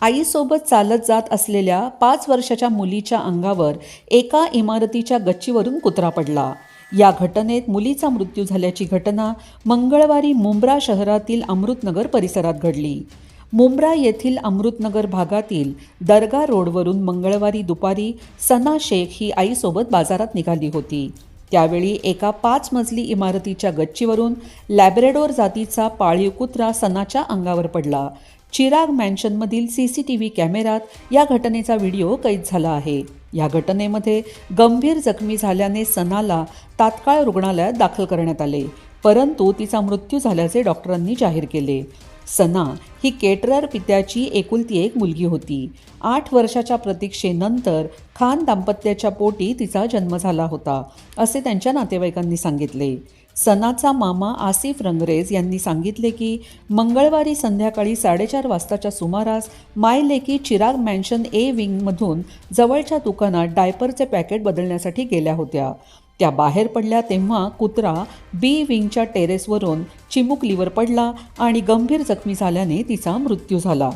आईसोबत चालत जात असलेल्या पाच वर्षाच्या मुलीच्या अंगावर एका इमारतीच्या गच्चीवरून कुत्रा पडला. या घटनेत मुलीचा मृत्यू झाल्याची घटना मंगळवारी मुंब्रा शहरातील अमृतनगर परिसरात घडली. मुंब्रा येथील अमृतनगर भागातील दर्गा रोडवरून मंगळवारी दुपारी सना शेख ही आईसोबत बाजारात निघाली होती. त्यावेळी एका पाच मजली इमारतीच्या गच्चीवरून लॅबरेडोर जातीचा पाळीव कुत्रा सनाच्या अंगावर पडला. चिराग मॅन्शनमधील सी सी टी व्ही कॅमेऱ्यात या घटनेचा व्हिडिओ कैद झाला आहे. या घटनेमध्ये गंभीर जखमी झाल्याने सनाला तात्काळ रुग्णालयात दाखल करण्यात आले परंतु तिचा मृत्यू झाल्याचे डॉक्टरांनी जाहीर केले. सना ही केटरर पित्याची एकुलती एक मुलगी होती. आठ वर्षाच्या प्रतीक्षेनंतर खान दाम्पत्याच्या पोटी तिचा जन्म झाला होता असे त्यांच्या नातेवाईकांनी सांगितले. सनाचा मामा आसिफ रंगरेज यांनी सांगितले की मंगळवारी संध्याकाळी साडेचार वाजताच्या सुमारास माय लेकी चिराग मॅन्शन ए विंगमधून जवळच्या दुकानात डायपरचे पॅकेट बदलण्यासाठी गेल्या होत्या. त्या बाहेर पडल्या तेव्हा कुत्रा बी विंगच्या टेरेसवरून चिमुकलीवर पडला आणि गंभीर जखमी झाल्याने तिचा मृत्यू झाला.